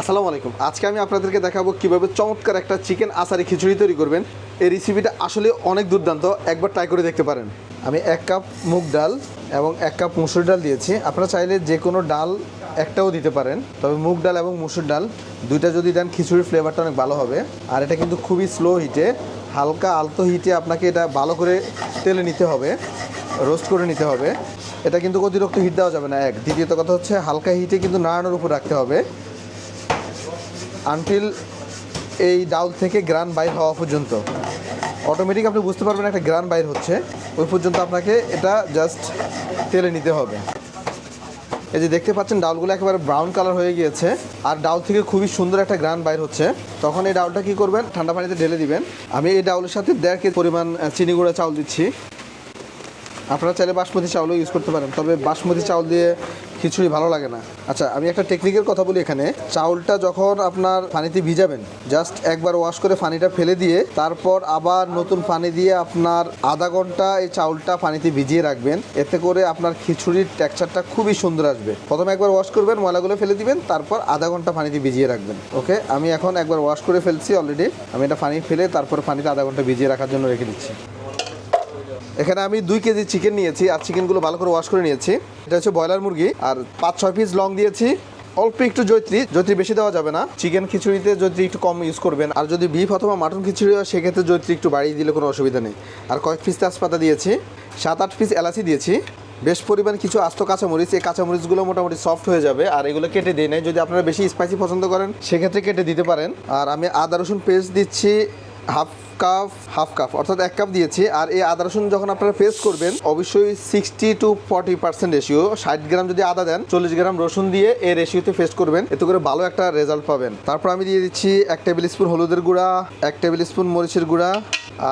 আসসালামু আলাইকুম। আজকে আমি আপনাদেরকে দেখাবো কীভাবে চমৎকার একটা চিকেন আসারি খিচুড়ি তৈরি করবেন। এই রেসিপিটা আসলে অনেক দুর্দান্ত, একবার ট্রাই করে দেখতে পারেন। আমি এক কাপ মুগ ডাল এবং এক কাপ মুসুর ডাল দিয়েছি। আপনারা চাইলে যে কোনো ডাল একটাও দিতে পারেন। তবে মুগ ডাল এবং মুসুর ডাল দুইটা যদি দেন, খিচুড়ির ফ্লেভারটা অনেক ভালো হবে। আর এটা কিন্তু খুবই স্লো হিটে হালকা আলতো হিটে আপনাকে এটা ভালো করে তেলে নিতে হবে রোস্ট করে নিতে হবে। এটা কিন্তু অতিরিক্ত হিট দেওয়া যাবে না, এক। দ্বিতীয়ত কথা হচ্ছে, হালকা হিটে কিন্তু নাড়ানোর উপর রাখতে হবে। আনটিল এই ডাউল থেকে গ্রান বাইর হওয়া পর্যন্ত। অটোমেটিক আপনি বুঝতে পারবেন একটা গ্রান বাইর হচ্ছে। ওই পর্যন্ত আপনাকে এটা জাস্ট তেলে নিতে হবে। এই যে দেখতে পাচ্ছেন, ডাউলগুলো একেবারে ব্রাউন কালার হয়ে গিয়েছে। আর ডাউল থেকে খুবই সুন্দর একটা গ্রান বাইর হচ্ছে। তখন এই ডাউলটা কি করবেন? ঠান্ডা পানিতে ঢেলে দিবেন। আমি এই ডাউলের সাথে দেড় কেজি পরিমাণ চিনি গুঁড়া চাউল দিচ্ছি। আপনারা চাইলে বাসমতি চাউলও ইউজ করতে পারেন। তবে বাসমতি চাউল দিয়ে খিচুড়ি ভালো লাগে না। আচ্ছা আমি একটা টেকনিকের কথা বলি এখানে। চাউলটা যখন আপনার পানিতে ভিজাবেন জাস্ট একবার ওয়াশ করে পানিটা ফেলে দিয়ে, তারপর আবার নতুন পানি দিয়ে আপনার আধা ঘণ্টা এই চাউলটা পানিতে ভিজিয়ে রাখবেন। এতে করে আপনার খিচুড়ির টেক্সচারটা খুবই সুন্দর আসবে। প্রথমে একবার ওয়াশ করবেন, ময়লাগুলো ফেলে দিবেন, তারপর আধা ঘণ্টা পানিতে ভিজিয়ে রাখবেন। ওকে আমি এখন একবার ওয়াশ করে ফেলছি অলরেডি আমি এটা পানি ফেলে তারপর পানিতে আধা ঘণ্টা ভিজিয়ে রাখার জন্য রেখে দিচ্ছি। এখানে আমি দুই কেজি চিকেন নিয়েছি আর চিকেনগুলো ভালো করে ওয়াশ করে নিয়েছি। এটা হচ্ছে ব্রয়লার মুরগি আর পাঁচ, ছয় পিস লং দিয়েছি। অল্প একটু জৈত্রী জৈত্রী বেশি দেওয়া যাবে না। চিকেন খিচুড়িতে জৈত্রী একটু কম ইউজ করবেন। আর যদি বিফ অথবা মাটন খিচুড়ি হয়, সেক্ষেত্রে জৈত্রী একটু বাড়িয়ে দিলে কোনো অসুবিধা নেই। আর কয়েক পিস তেজপাতা দিয়েছি। সাত, আট পিস এলাচি দিয়েছি। বেশ পরিমাণ কিছু আস্ত কাঁচামরিচ। এই কাঁচামরিচগুলো মোটামুটি সফট হয়ে যাবে আর এগুলো কেটে দিয়ে নেয়। যদি আপনারা বেশি স্পাইসি পছন্দ করেন, সেক্ষেত্রে কেটে দিতে পারেন। আর আমি আদা রসুন পেস্ট দিচ্ছি হাফ কাপ, হাফ কাপ, অর্থাৎ এক কাপ দিয়েছি। আর এই আদা রসুন যখন আপনারা পেস্ট করবেন, অবশ্যই sixty to forty percent ratio ষাট গ্রাম যদি আদা দেন, চল্লিশ গ্রাম রসুন দিয়ে এই রেশিওতে পেস্ট করবেন, এতে করে ভালো একটা রেজাল্ট পাবেন। তারপর আমি দিয়ে দিচ্ছি এক টেবিল স্পুন হলুদের গুঁড়া, এক টেবিল স্পুন মরিচের গুঁড়া,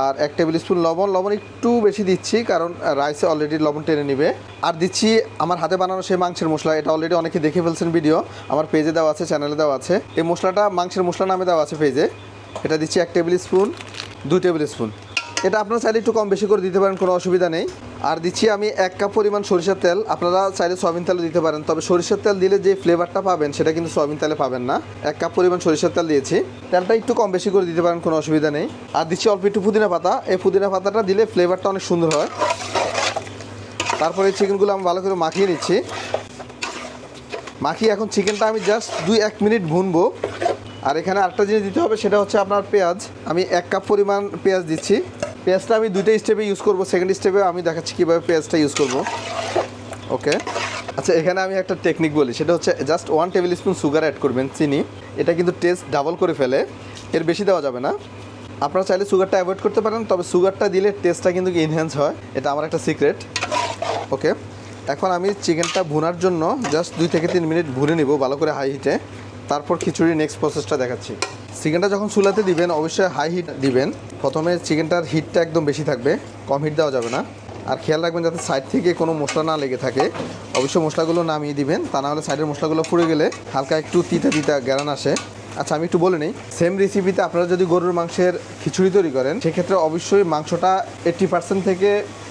আর এক টেবিল স্পুন লবণ। লবণ একটু বেশি দিচ্ছি, কারণ রাইসে অলরেডি লবণ টেনে নিবে। আর দিচ্ছি আমার হাতে বানানো সেই মাংসের মশলা, এটা অলরেডি অনেকে দেখে ফেলছেন ভিডিও আমার পেজে দেওয়া আছে চ্যানেলে দেওয়া আছে। এই মশলাটা মাংসের মশলা নামে দেওয়া আছে পেজে এটা দিচ্ছি এক টেবিল স্পুন দুই টেবিল স্পুন। এটা আপনারা চাইলে একটু কম বেশি করে দিতে পারেন, কোনো অসুবিধা নেই। আর দিচ্ছি আমি এক কাপ পরিমাণ সরিষার তেল। আপনারা চাইলে সয়াবিন তেলও দিতে পারেন, তবে সরিষার তেল দিলে যে ফ্লেভারটা পাবেন সেটা কিন্তু সয়াবিন তেলে পাবেন না। এক কাপ পরিমাণ সরিষার তেল দিয়েছি। তেলটা একটু কম বেশি করে দিতে পারেন, কোনো অসুবিধা নেই। আর দিচ্ছি অল্প একটু পুদিনা পাতা। এই পুদিনা পাতাটা দিলে ফ্লেভারটা অনেক সুন্দর হয়। তারপরে এই চিকেনগুলো আমি ভালো করে মাখিয়ে নিচ্ছি। মাখিয়ে এখন চিকেনটা আমি জাস্ট দুই এক মিনিট ভুনবো। আর এখানে আরেকটা জিনিস দিতে হবে, সেটা হচ্ছে আপনার পেঁয়াজ। আমি এক কাপ পরিমাণ পেঁয়াজ দিচ্ছি। পেঁয়াজটা আমি দুইটা স্টেপে ইউজ করব সেকেন্ড স্টেপে আমি দেখাচ্ছি কীভাবে পেঁয়াজটা ইউজ করব। ওকে আচ্ছা এখানে আমি একটা টেকনিক বলি, সেটা হচ্ছে just one tablespoon sugar add করবেন, চিনি। এটা কিন্তু টেস্ট ডাবল করে ফেলে, এর বেশি দেওয়া যাবে না। আপনারা চাইলে সুগারটা অ্যাভয়েড করতে পারেন, তবে সুগারটা দিলে টেস্টটা কিন্তু ইনহ্যান্স হয়। এটা আমার একটা সিক্রেট ওকে এখন আমি চিকেনটা ভুনার জন্য জাস্ট দুই থেকে তিন মিনিট ভুনে নিব, ভালো করে হাই হিটে তারপর খিচুড়ি নেক্সট প্রসেসটা দেখাচ্ছি। চিকেনটা যখন চুলাতে দিবেন, অবশ্যই হাই হিট দিবেন। প্রথমে চিকেনটার হিটটা একদম বেশি থাকবে, কম হিট দেওয়া যাবে না। আর খেয়াল রাখবেন যাতে সাইড থেকে কোনো মশলা না লেগে থাকে। অবশ্যই মশলাগুলো নামিয়ে দিবেন, তা না হলে সাইডের মশলাগুলো পুড়ে গেলে হালকা একটু তিতা তিতা গ্যারান আসে। আচ্ছা আমি একটু বলে নিই সেম রেসিপিতে আপনারা যদি গরুর মাংসের খিচুড়ি তৈরি করেন, সেক্ষেত্রে অবশ্যই মাংসটা এইট্টি পার্সেন্ট থেকে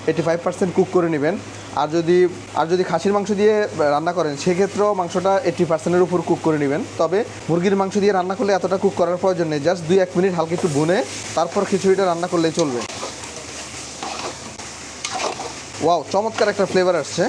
এইটি ফাইভ পার্সেন্ট কুক করে নেবেন। আর যদি আর যদি খাসির মাংস দিয়ে রান্না করেন, সেক্ষেত্রেও মাংসটা এইটি পার্সেন্টের উপর কুক করে নেবেন। তবে মুরগির মাংস দিয়ে রান্না করলে এতটা কুক করার প্রয়োজন নেই। জাস্ট দুই এক মিনিট হালকা একটু বুনে তারপর খিচুড়িটা রান্না করলেই চলবে। ওয়াও চমৎকার একটা ফ্লেভার আসছে।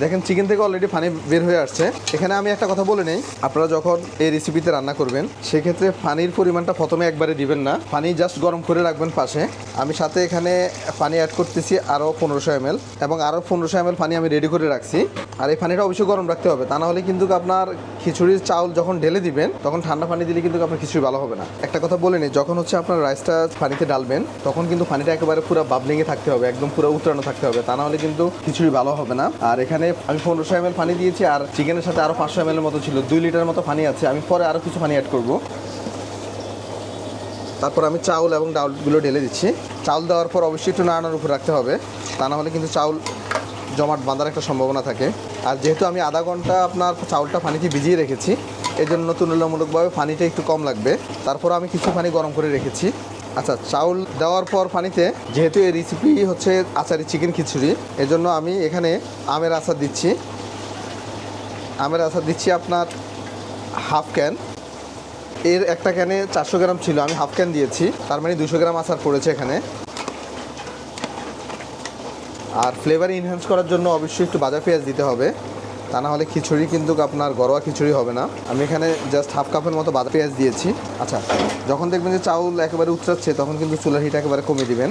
দেখেন চিকেন থেকে অলরেডি পানি বের হয়ে আসছে। এখানে আমি একটা কথা বলে নেই। আপনারা যখন এই রেসিপিতে রান্না করবেন, সেক্ষেত্রে পানির পরিমাণটা প্রথমে একবারে দিবেন না। পানি জাস্ট গরম করে রাখবেন পাশে। আমি সাথে এখানে পানি অ্যাড করতেছি আরও পনেরোশো এম এবং আরও পনেরোশো এম পানি আমি রেডি করে রাখছি। আর এই পানিটা অবশ্যই গরম রাখতে হবে। তা না হলে কিন্তু আপনার খিচুড়ির চাউল যখন ঢেলে দিবেন, তখন ঠান্ডা পানি দিলে কিন্তু আপনার খিচুড়ি ভালো হবে না। একটা কথা বলে নিই, যখন হচ্ছে আপনার রাইসটা পানিতে ডালবেন, তখন কিন্তু পানিটা একেবারে পুরো বাবলিংয়ে থাকতে হবে, একদম পুরো উতরানো থাকতে হবে। তা না হলে কিন্তু খিচুড়ি ভালো হবে না। আর এখানে আমি পনেরোশো এম পানি দিয়েছি আর চিকেনের সাথে আরও পাঁচশো এম মতো ছিল। দুই লিটার মতো পানি আছে। আমি পরে আরও কিছু পানি অ্যাড করব। তারপর আমি চাউল এবং ডাউলগুলো ঢেলে দিচ্ছি। চাউল দেওয়ার পর অবশ্যই একটু নাড়ানোর উপর রাখতে হবে। তা না হলে কিন্তু চাউল জমাট বাঁধার একটা সম্ভাবনা থাকে। আর যেহেতু আমি আধা ঘণ্টা আপনার চাউলটা পানিতে ভিজিয়ে রেখেছি এই জন্য তুলনামূলকভাবে পানিটা একটু কম লাগবে। তারপর আমি কিছু পানি গরম করে রেখেছি। আচ্ছা চাউল দেওয়ার পর পানিতে, যেহেতু এই রেসিপি হচ্ছে আচারি চিকেন খিচুড়ি, এজন্য আমি এখানে আমের আচার দিচ্ছি। আমের আচার দিচ্ছি আপনার হাফ ক্যান এর একটা ক্যানে চারশো গ্রাম ছিল, আমি হাফ ক্যান দিয়েছি। তার মানে দুশো গ্রাম আচার পড়েছে এখানে। আর ফ্লেভার ইনহ্যান্স করার জন্য অবশ্যই একটু বাজা পেঁয়াজ দিতে হবে। তা না হলে খিচুড়ি কিন্তু আপনার ঘরোয়া খিচুড়ি হবে না। আমি এখানে জাস্ট হাফ কাপের মতো বাজা পেঁয়াজ দিয়েছি। আচ্ছা যখন দেখবেন যে চাউল একেবারে উতরাচ্ছে, তখন কিন্তু চুলার হিট একেবারে কমিয়ে দিবেন।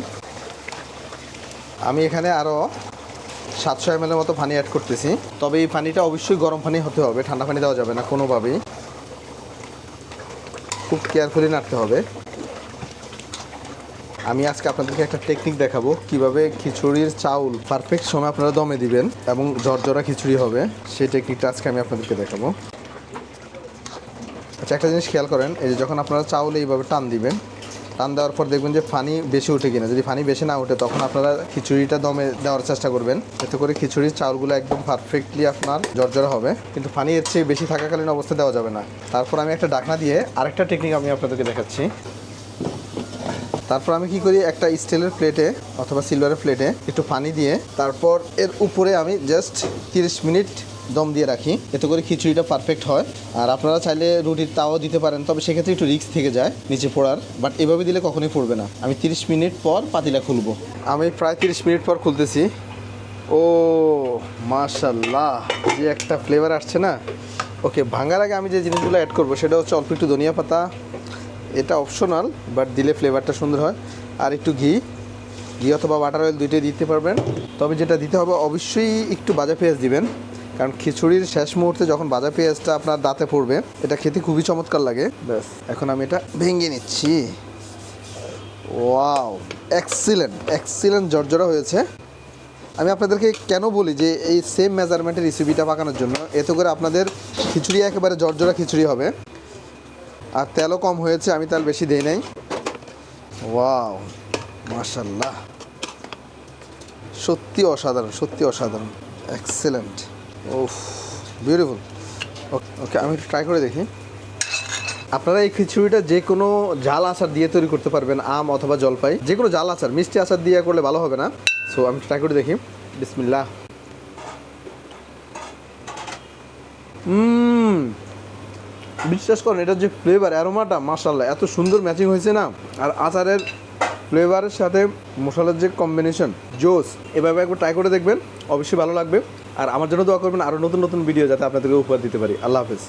আমি এখানে আরও সাতশো এম মতো পানি অ্যাড করতেছি। তবে এই পানিটা অবশ্যই গরম পানি হতে হবে, ঠান্ডা পানি দেওয়া যাবে না, কোনোভাবেই। খুব কেয়ারফুলি নাড়তে হবে। আমি আজকে আপনাদেরকে একটা টেকনিক দেখাবো, কীভাবে খিচুড়ির চাউল পারফেক্ট সময় আপনারা দমে দিবেন এবং জর্জরা খিচুড়ি হবে। সেই টেকনিকটা আজকে আমি আপনাদেরকে দেখাবো। আচ্ছা একটা জিনিস খেয়াল করেন, এই যে যখন আপনারা চাউল এইভাবে টান দিবেন, টান দেওয়ার পর দেখবেন যে ফানি বেশি উঠে কিনা। যদি পানি বেশি না ওঠে তখন আপনারা খিচুড়িটা দমে দেওয়ার চেষ্টা করবেন। এতে করে খিচুড়ির চাউলগুলো একদম পারফেক্টলি আপনার জর্জরা হবে। কিন্তু ফানি এর চেয়ে বেশি থাকাকালীন অবস্থা দেওয়া যাবে না। তারপর আমি একটা ডাকনা দিয়ে আরেকটা টেকনিক আমি আপনাদেরকে দেখাচ্ছি। তারপর আমি কি করি? একটা স্টিলের প্লেটে অথবা সিলভারের প্লেটে একটু পানি দিয়ে তারপর এর উপরে আমি জাস্ট তিরিশ মিনিট দম দিয়ে রাখি। এতে করে খিচুড়িটা পারফেক্ট হয়। আর আপনারা চাইলে রুটির তাও দিতে পারেন, তবে সেক্ষেত্রে একটু রিস্ক থেকে যায় নিচে পড়ার। বাট এভাবে দিলে কখনোই পড়বে না। আমি তিরিশ মিনিট পর পাতিলা খুলবো। আমি প্রায় তিরিশ মিনিট পর খুলতেছি। ও মাশাল্লাহ যে একটা ফ্লেভার আসছে না? ওকে ভাঙার আগে আমি যে জিনিসগুলো অ্যাড করব, সেটা হচ্ছে অল্প একটু ধনিয়া পাতা এটা অপশনাল বাট দিলে ফ্লেভারটা সুন্দর হয়। আর একটু ঘি। ঘি অথবা বাটার অয়েল দুইটাই দিতে পারবেন। তবে যেটা দিতে হবে, অবশ্যই একটু বাজা পেঁয়াজ দিবেন। কারণ খিচুড়ির শেষ মুহূর্তে যখন বাজা পেঁয়াজটা আপনার দাঁতে পড়বে, এটা খেতে খুবই চমৎকার লাগে। ব্যাস, এখন আমি এটা ভেঙে নিচ্ছি। ওয়াও এক্সিলেন্ট এক্সিলেন্ট জর্জরা হয়েছে। আমি আপনাদেরকে কেন বলি যে এই সেম মেজারমেন্টের রেসিপিটা পাকানোর জন্য? এতে করে আপনাদের খিচুড়ি একেবারে জর্জরা খিচুড়ি হবে। আর তেলও কম হয়েছে, আমি তেল বেশি দিই নাই। ওয়াও, মাশাল্লাহ। সত্যি অসাধারণ সত্যি অসাধারণ। এক্সেলেন্ট ওফ বিউটিফুল ওকে আমি একটু ট্রাই করে দেখি। আপনারা এই খিচুড়িটা যে কোনো জাল আচার দিয়ে তৈরি করতে পারবেন, আম অথবা জলপাই। যে কোনো জাল আচার, মিষ্টি আচার দিয়ে করলে ভালো হবে না। সো আমি ট্রাই করে দেখি। বিসমিল্লাহ। হুম বিশ্বাস করেন এটার যে ফ্লেভার অ্যারোমাটা মাসাল্লাহ এত সুন্দর ম্যাচিং হয়েছে না? আর আচারের ফ্লেভারের সাথে মশলার যে কম্বিনেশন জোস এভাবে একবার ট্রাই করে দেখবেন, অবশ্যই ভালো লাগবে। আর আমার জন্য দোয়া করবেন আরও নতুন নতুন ভিডিও যাতে আপনাদেরকে উপহার দিতে পারি। আল্লাহ হাফেজ।